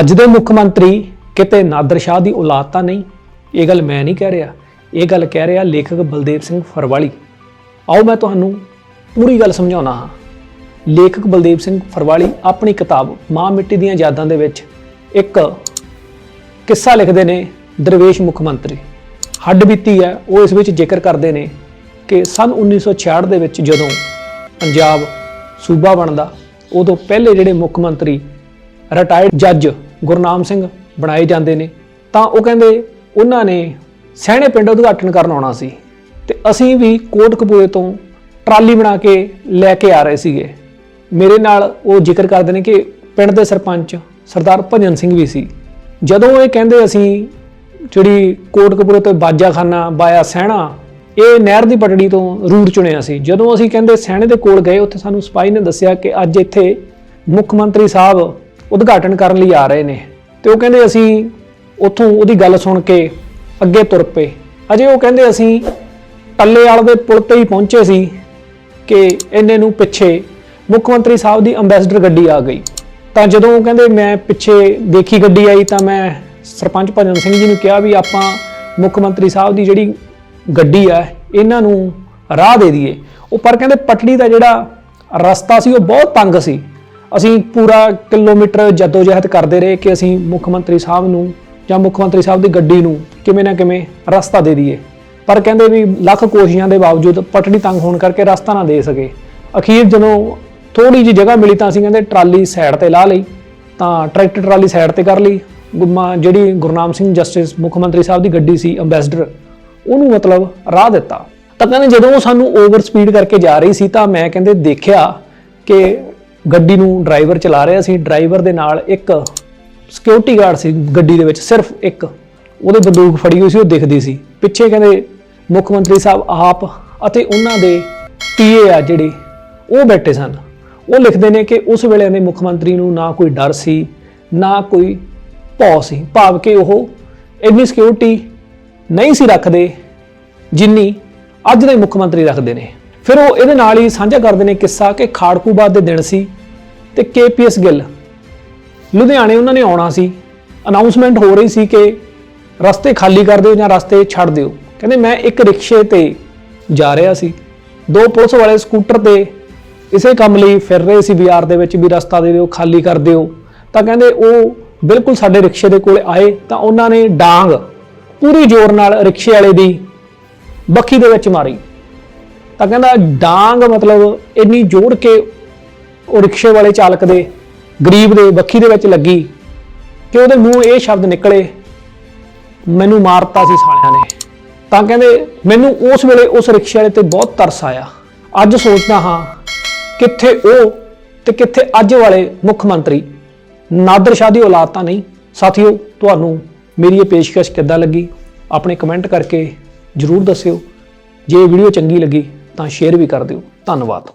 ਅੱਜ ਦੇ ਮੁੱਖ ਮੰਤਰੀ ਕਿਤੇ ਨਾਦਰ ਸ਼ਾਹ ਦੀ ਔਲਾਦ ਤਾਂ ਨਹੀਂ? ਇਹ ਗੱਲ ਮੈਂ ਨਹੀਂ ਕਹਿ ਰਿਹਾ। ਇਹ ਗੱਲ ਕਹਿ ਰਿਹਾ ਲੇਖਕ ਬਲਦੇਵ ਸਿੰਘ ਫਰਵਾਲੀ। ਆਓ ਮੈਂ ਤੁਹਾਨੂੰ ਪੂਰੀ ਗੱਲ ਸਮਝਾਉਣਾ ਹਾਂ। ਲੇਖਕ ਬਲਦੇਵ ਸਿੰਘ ਫਰਵਾਲੀ ਆਪਣੀ ਕਿਤਾਬ ਮਾਂ ਮਿੱਟੀ ਦੀਆਂ ਯਾਦਾਂ ਦੇ ਵਿੱਚ ਇੱਕ ਕਿੱਸਾ ਲਿਖਦੇ ਨੇ ਦਰਵੇਸ਼ ਮੁੱਖ ਮੰਤਰੀ। ਹੱਡ ਬੀਤੀ ਹੈ, ਉਹ ਇਸ ਵਿੱਚ ਜ਼ਿਕਰ ਕਰਦੇ ਨੇ ਕਿ ਸਨ 1966 ਦੇ ਵਿੱਚ ਜਦੋਂ ਪੰਜਾਬ ਸੂਬਾ ਬਣਦਾ, ਉਦੋਂ ਪਹਿਲੇ ਜਿਹੜੇ ਮੁੱਖ ਮੰਤਰੀ ਰਿਟਾਇਰਡ ਜੱਜ ਗੁਰਨਾਮ ਸਿੰਘ ਬਣਾਏ ਜਾਂਦੇ ਨੇ, ਤਾਂ ਉਹ ਕਹਿੰਦੇ ਉਹਨਾਂ ਨੇ ਸਹਿਣੇ ਪਿੰਡ ਉਦਘਾਟਨ ਕਰਨ ਆਉਣਾ ਸੀ ਤੇ ਅਸੀਂ ਵੀ ਕੋਟਕਪੂਰੇ ਤੋਂ ਟਰਾਲੀ ਬਣਾ ਕੇ ਲੈ ਕੇ ਆ ਰਹੇ ਸੀਗੇ। ਮੇਰੇ ਨਾਲ ਉਹ ਜ਼ਿਕਰ ਕਰਦੇ ਨੇ ਕਿ ਪਿੰਡ ਦੇ ਸਰਪੰਚ ਸਰਦਾਰ ਭਜਨ ਸਿੰਘ ਵੀ ਸੀ। ਜਦੋਂ ਇਹ ਕਹਿੰਦੇ ਅਸੀਂ ਜਿਹੜੀ ਕੋਟਕਪੂਰੇ ਤੋਂ ਬਾਜਾਖਾਨਾ ਬਾਇਆ ਸਹਿਣਾ, ਇਹ ਨਹਿਰ ਦੀ ਪਟੜੀ ਤੋਂ ਰੂਟ ਚੁਣਿਆ ਸੀ। ਜਦੋਂ ਅਸੀਂ ਕਹਿੰਦੇ ਸਹਿਣੇ ਦੇ ਕੋਲ ਗਏ, ਉੱਥੇ ਸਾਨੂੰ ਸਿਪਾਹੀ ਨੇ ਦੱਸਿਆ ਕਿ ਅੱਜ ਇੱਥੇ ਮੁੱਖ ਮੰਤਰੀ ਸਾਹਿਬ ਉਦਘਾਟਨ ਕਰਨ ਲਈ ਆ ਰਹੇ ਨੇ ਤੇ ਉਹ ਕਹਿੰਦੇ ਅਸੀਂ ਉੱਥੋਂ ਉਹਦੀ ਗੱਲ ਸੁਣ ਕੇ ਅੱਗੇ ਤੁਰ ਪਏ। ਅਜੇ ਉਹ ਕਹਿੰਦੇ ਅਸੀਂ ਟੱਲੇ ਵਾਲੇ ਦੇ ਪੁਲ ਤੇ ਹੀ ਪਹੁੰਚੇ ਸੀ ਕਿ ਇੰਨੇ ਨੂੰ ਪਿੱਛੇ ਮੁੱਖ ਮੰਤਰੀ ਸਾਹਿਬ ਦੀ ਅੰਬੈਸਡਰ ਗੱਡੀ ਆ ਗਈ। ਤਾਂ ਜਦੋਂ ਉਹ ਕਹਿੰਦੇ ਮੈਂ ਪਿੱਛੇ ਦੇਖੀ ਗੱਡੀ ਆਈ ਤਾਂ ਮੈਂ ਸਰਪੰਚ ਭਜਨ ਸਿੰਘ ਜੀ ਨੂੰ ਕਿਹਾ ਵੀ ਆਪਾਂ ਮੁੱਖ ਮੰਤਰੀ ਸਾਹਿਬ ਦੀ ਜਿਹੜੀ ਗੱਡੀ ਆ, ਇਹਨਾਂ ਨੂੰ ਰਾਹ ਦੇ ਦਈਏ। ਉਹ ਪਰ ਕਹਿੰਦੇ ਪਟੜੀ ਦਾ ਜਿਹੜਾ ਰਸਤਾ ਸੀ, ਉਹ ਬਹੁਤ ਤੰਗ ਸੀ। ਅਸੀਂ ਪੂਰਾ ਕਿਲੋਮੀਟਰ ਜਦੋਜਹਿਦ ਕਰਦੇ ਰਹੇ ਕਿ ਅਸੀਂ ਮੁੱਖ ਮੰਤਰੀ ਸਾਹਿਬ ਨੂੰ ਜਾਂ ਮੁੱਖ ਮੰਤਰੀ ਸਾਹਿਬ ਦੀ ਗੱਡੀ ਨੂੰ ਕਿਵੇਂ ਨਾ ਕਿਵੇਂ ਰਸਤਾ ਦੇ ਦਈਏ। ਪਰ ਕਹਿੰਦੇ ਵੀ ਲੱਖ ਕੋਸ਼ਿਸ਼ਾਂ ਦੇ ਬਾਵਜੂਦ ਪਟੜੀ ਤੰਗ ਹੋਣ ਕਰਕੇ ਰਸਤਾ ਨਾ ਦੇ ਸਕੇ। ਅਖੀਰ ਜਦੋਂ ਥੋੜੀ ਜਿਹੀ ਜਗ੍ਹਾ ਮਿਲੀ ਤਾਂ ਅਸੀਂ ਕਹਿੰਦੇ ਟਰਾਲੀ ਸਾਈਡ ਤੇ ਲਾ ਲਈ, ਤਾਂ ਟਰੈਕਟਰ ਟਰਾਲੀ ਸਾਈਡ ਤੇ ਕਰ ਲਈ। ਗੁਰਮਾ ਜਿਹੜੀ ਗੁਰਨਾਮ ਸਿੰਘ ਜਸਟਿਸ ਮੁੱਖ ਮੰਤਰੀ ਸਾਹਿਬ ਦੀ ਗੱਡੀ ਸੀ ਅੰਬੈਸਡਰ, ਉਹਨੂੰ ਮਤਲਬ ਰਾਹ ਦਿੱਤਾ। ਤਾਂ ਕਹਿੰਦੇ ਜਦੋਂ ਉਹ ਸਾਨੂੰ ਓਵਰ ਸਪੀਡ ਕਰਕੇ ਜਾ ਰਹੀ ਸੀ ਤਾਂ ਮੈਂ ਕਹਿੰਦੇ ਦੇਖਿਆ ਕਿ ਗੱਡੀ ਨੂੰ ਡਰਾਈਵਰ ਚਲਾ ਰਿਹਾ ਸੀ। ਡਰਾਈਵਰ ਦੇ ਨਾਲ ਇੱਕ ਸਿਕਿਉਰਿਟੀ ਗਾਰਡ ਸੀ ਗੱਡੀ ਦੇ ਵਿੱਚ, ਸਿਰਫ ਇੱਕ। ਉਹਦੇ ਬੰਦੂਕ ਫੜੀ ਹੋਈ ਸੀ, ਉਹ ਦਿਖਦੀ ਸੀ। ਪਿੱਛੇ ਕਹਿੰਦੇ ਮੁੱਖ ਮੰਤਰੀ ਸਾਹਿਬ ਆਪ ਅਤੇ ਉਹਨਾਂ ਦੇ ਪੀਏ ਆ ਜਿਹੜੇ, ਉਹ ਬੈਠੇ ਸਨ। ਉਹ ਲਿਖਦੇ ਨੇ ਕਿ ਉਸ ਵੇਲੇ ਦੇ ਮੁੱਖ ਮੰਤਰੀ ਨੂੰ ਨਾ ਕੋਈ ਡਰ ਸੀ, ਨਾ ਕੋਈ ਭੌ ਸੀ। ਭਾਵ ਕਿ ਉਹ ਇੰਨੀ ਸਿਕਿਉਰਿਟੀ ਨਹੀਂ ਸੀ ਰੱਖਦੇ ਜਿੰਨੀ ਅੱਜ ਦੇ ਮੁੱਖ ਮੰਤਰੀ ਰੱਖਦੇ ਨੇ। ਫਿਰ ਉਹ ਇਹਦੇ ਨਾਲ ਹੀ ਸਾਂਝਾ ਕਰਦੇ ਨੇ ਕਿੱਸਾ ਕਿ ਖਾੜਕੂਬਾਦ ਦੇ ਦਿਨ ਸੀ ਤੇ ਕੇਪੀਐਸ ਗਿੱਲ। ਲੁਧਿਆਣੇ ਉਹਨਾਂ ਨੇ ਆਉਣਾ ਸੀ। ਅਨਾਉਂਸਮੈਂਟ ਹੋ ਰਹੀ ਸੀ ਕਿ ਰਸਤੇ ਖਾਲੀ ਕਰ ਦਿਓ ਜਾਂ ਰਸਤੇ ਛੱਡ ਦਿਓ। ਕਹਿੰਦੇ ਮੈਂ ਇੱਕ ਰਿਕਸ਼ੇ ਤੇ ਜਾ ਰਿਹਾ ਸੀ। ਦੋ ਪੁਲਿਸ ਵਾਲੇ ਸਕੂਟਰ ਤੇ ਇਸੇ ਕੰਮ ਲਈ ਫਿਰ ਰਹੇ ਸੀ ਬਾਜ਼ਾਰ ਦੇ ਵਿੱਚ ਵੀ ਰਸਤਾ ਦੇ ਦਿਓ, ਖਾਲੀ ਕਰ ਦਿਓ। ਤਾਂ ਕਹਿੰਦੇ ਉਹ ਬਿਲਕੁਲ ਸਾਡੇ ਰਿਕਸ਼ੇ ਦੇ ਕੋਲ ਆਏ ਤਾਂ ਉਹਨਾਂ ਨੇ ਡਾਂਗ ਪੂਰੀ ਜ਼ੋਰ ਨਾਲ ਰਿਕਸ਼ੇ ਵਾਲੇ ਦੀ ਬੱਖੀ ਦੇ ਵਿੱਚ ਮਾਰੀ। ਤਾਂ ਕਹਿੰਦਾ ਡਾਂਗ ਮਤਲਬ ਇੰਨੀ ਜੋੜ ਕੇ ਉਹ ਰਿਕਸ਼ੇ ਵਾਲੇ ਚਾਲਕ ਦੇ, ਗਰੀਬ ਦੇ ਵੱਖੀ ਦੇ ਵਿੱਚ ਲੱਗੀ ਕਿ ਉਹਦੇ ਮੂੰਹ ਇਹ ਸ਼ਬਦ ਨਿਕਲੇ, ਮੈਨੂੰ ਮਾਰਤਾ ਸੀ ਸਾਲਿਆਂ ਨੇ। ਤਾਂ ਕਹਿੰਦੇ, ਮੈਨੂੰ ਉਸ ਵੇਲੇ ਉਸ ਰਿਕਸ਼ੇ ਵਾਲੇ ਤੇ ਬਹੁਤ ਤਰਸ ਆਇਆ। ਅੱਜ ਸੋਚਦਾ ਹਾਂ ਕਿੱਥੇ ਉਹ ਤੇ ਕਿੱਥੇ ਅੱਜ ਵਾਲੇ ਮੁੱਖ ਮੰਤਰੀ। ਨਾਦਰ ਸ਼ਾਹ ਦੀ ਔਲਾਦ ਤਾਂ ਨਹੀਂ। ਸਾਥੀਓ, ਤੁਹਾਨੂੰ ਮੇਰੀ ਇਹ ਪੇਸ਼ਕਸ਼ ਕਿੱਦਾਂ ਲੱਗੀ? ਆਪਣੇ ਕਮੈਂਟ ਕਰਕੇ ਜਰੂਰ ਦੱਸਿਓ। ਜੇ ਵੀਡੀਓ ਚੰਗੀ ਲੱਗੀ ਤਾਂ ਸ਼ੇਅਰ ਵੀ ਕਰ ਦਿਓ। ਧੰਨਵਾਦ।